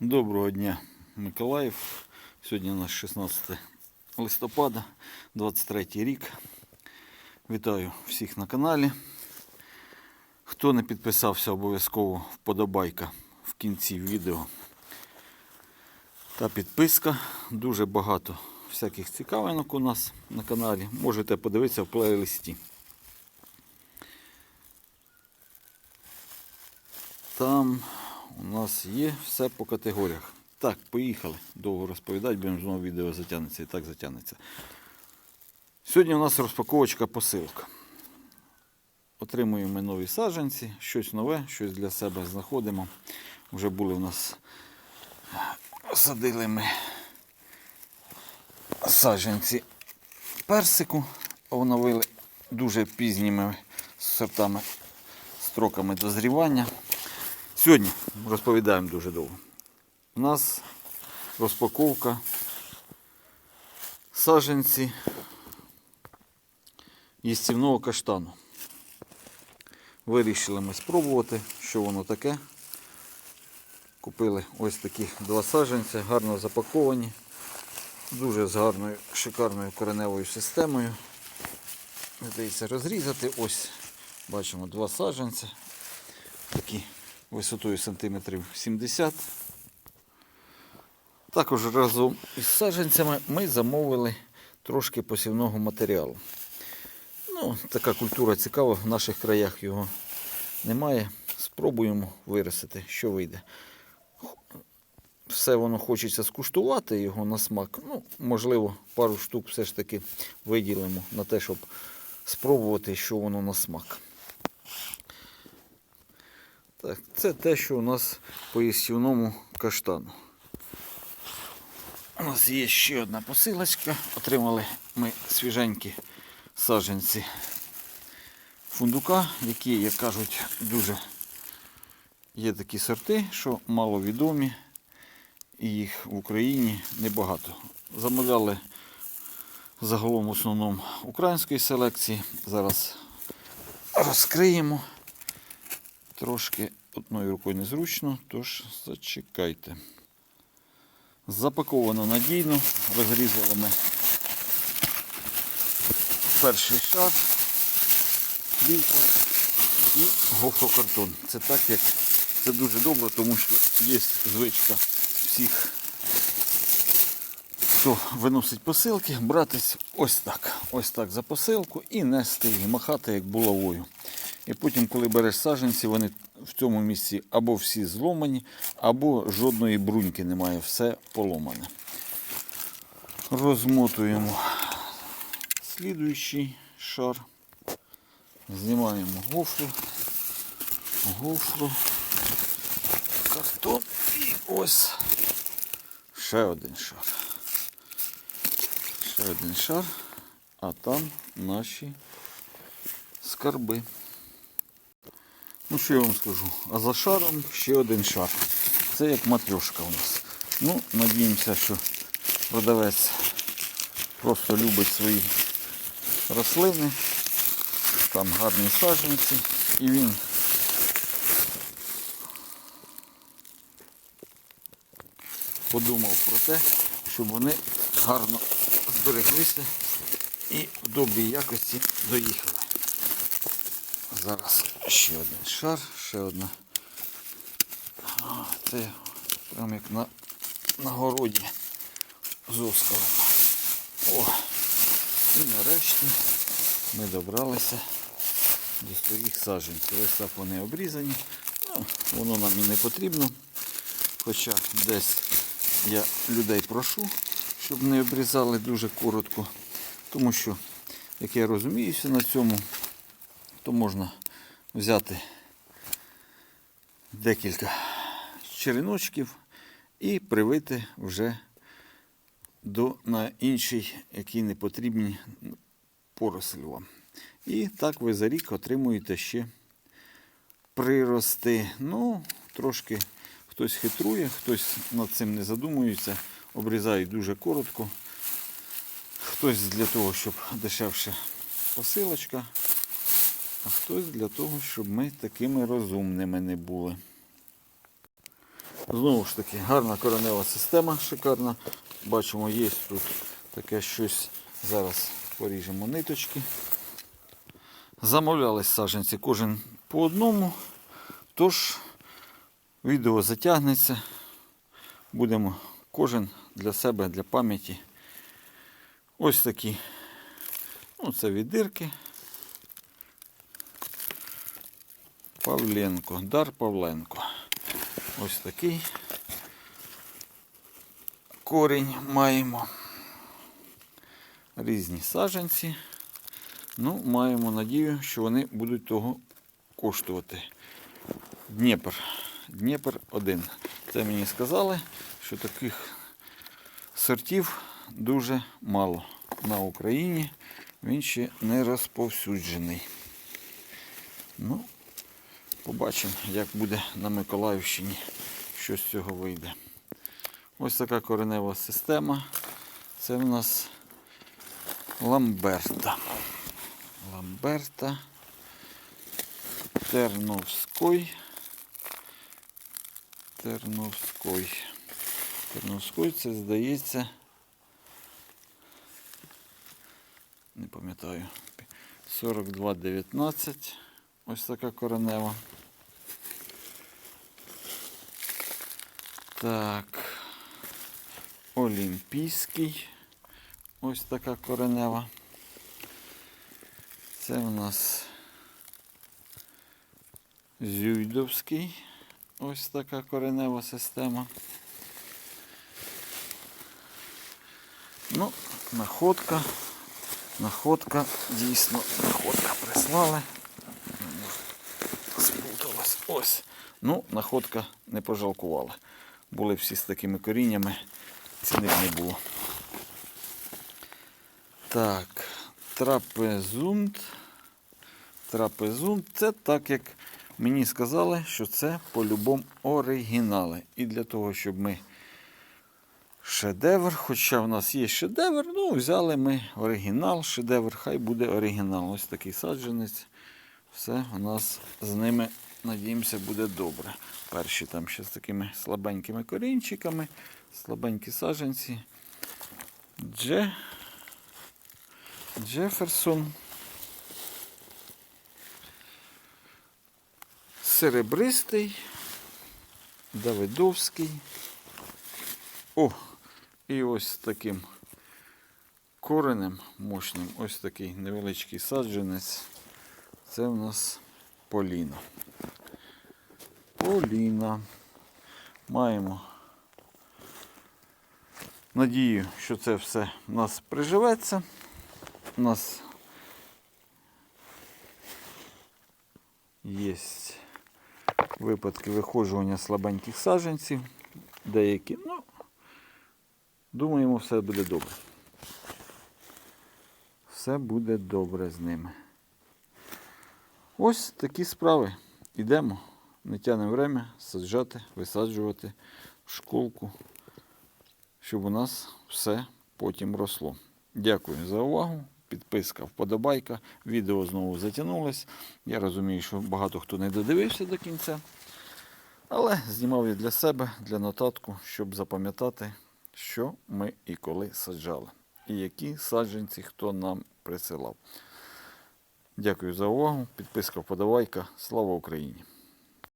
Доброго дня, Миколаїв. Сьогодні у нас 16 листопада, 23 рік. Вітаю всіх на каналі. Хто не підписався, обов'язково вподобайка в кінці відео. Та підписка. Дуже багато всяких цікавинок у нас на каналі. Можете подивитися в плейлисті. Там у нас є все по категоріях. Так, поїхали. Довго розповідати, будемо знову відео затягнеться і так затягнеться. Сьогодні у нас розпаковочка посилок. Отримуємо нові саджанці, щось нове, щось для себе знаходимо. Вже були у нас садили ми саджанці персику, оновили дуже пізніми сортами, строками дозрівання. Сьогодні розповідаємо дуже довго. У нас розпаковка саджанці їстівного каштану. Вирішили ми спробувати, що воно таке. Купили ось такі два саджанця, гарно запаковані, дуже з гарною шикарною кореневою системою. Здається, розрізати. Ось бачимо два саджанця. Такі висотою сантиметрів 70. Також разом із саджанцями ми замовили трошки посівного матеріалу. Ну, така культура цікава, в наших краях його немає. Спробуємо виростити, що вийде. Все воно хочеться скуштувати його на смак. Ну, можливо, пару штук все ж таки виділимо на те, щоб спробувати, що воно на смак. Так, це те, що у нас по їстівному каштану. У нас є ще одна посилочка. Отримали ми свіженькі саджанці фундука, які, як кажуть, дуже є такі сорти, що маловідомі, і їх в Україні небагато. Замовляли загалом в основному української селекції. Зараз розкриємо. Трошки одною рукою незручно, тож зачекайте. Запаковано надійно, розрізали ми перший шар, плівка і гофрокартон. Це так, як це дуже добре, тому що є звичка всіх, хто виносить посилки, братись ось так. Ось так за посилку і нести її, махати як булавою. І потім, коли береш саджанці, вони в цьому місці або всі зломані, або жодної бруньки немає, все поломане. Розмотуємо слідуючий шар. Знімаємо гофру, гофру, картон і ось ще один шар. Ще один шар, а там наші скарби. Ну, що я вам скажу? А за шаром ще один шар. Це як матрьошка у нас. Ну, надіємося, що продавець просто любить свої рослини. Там гарні саджанці. І він подумав про те, щоб вони гарно збереглися і в добрій якості доїхали. Зараз ще один шар, ще одна. Це прям як на, на городі з Оскаром. О, і нарешті ми добралися до своїх саджанців. Ось так вони обрізані. Ну, воно нам і не потрібно. Хоча десь я людей прошу, щоб не обрізали дуже коротко. Тому що, як я розуміюся на цьому, то можна взяти декілька череночків і привити вже до, на інший, який не потрібні поросль вам. І так ви за рік отримуєте ще прирости. Ну, трошки хтось хитрує, хтось над цим не задумується, обрізають дуже коротко. Хтось для того, щоб дешевше посилочка, а хтось для того, щоб ми такими розумними не були. Знову ж таки, гарна коренева система, шикарна. Бачимо, є тут таке щось. Зараз поріжемо ниточки. Замовлялись саджанці кожен по одному. Тож відео затягнеться. Будемо кожен для себе, для пам'яті. Ось такі. Ну, це віддирки. Павленко, Дар Павленко. Ось такий корінь маємо. Різні саджанці. Ну, маємо надію, що вони будуть того коштувати. Дніпр. Дніпр 1. Це мені сказали, що таких сортів дуже мало на Україні. Він ще не розповсюджений. Ну, побачимо, як буде на Миколаївщині, що з цього вийде. Ось така коренева система. Це в нас Ламберта. Ламберта. Терновський. Терновський. Терновський це здається. Не пам'ятаю. 42,19. Ось така коренева. Так. Олімпійський. Ось така коренева. Це у нас Зюйдовський. Ось така коренева система. Ну, находка. Находка, дійсно, находка прислали. Сплуталась. Ось. Ну, находка не пожалкувала. Були всі з такими коріннями, ціни не було. Так, трапезунд. Трапезунд це так, як мені сказали, що це по-любому оригінали. І для того, щоб ми шедевр, хоча в нас є шедевр, ну, взяли ми оригінал, шедевр, хай буде оригінал. Ось такий саджанець. Все у нас з ними, надіємося, буде добре. Перші там ще з такими слабенькими корінчиками, слабенькі саджанці. Дже... Джеферсон. Серебристий. Давидовський. О, і ось з таким коренем мощним. Ось такий невеличкий саджанець. Це у нас Поліна. Поліна. Маємо надію, що це все у нас приживеться. У нас є випадки виходжування слабеньких саджанців. Деякі, ну, думаємо, все буде добре. Все буде добре з ними. Ось такі справи. Ідемо, не тянемо время саджати, висаджувати в школку, щоб у нас все потім росло. Дякую за увагу. Підписка, вподобайка. Відео знову затягнулось. Я розумію, що багато хто не додивився до кінця. Але знімав я для себе, для нотатку, щоб запам'ятати, що ми і коли саджали. І які саджанці хто нам присилав. Дякую за увагу. Підписка, вподобайка. Слава Україні!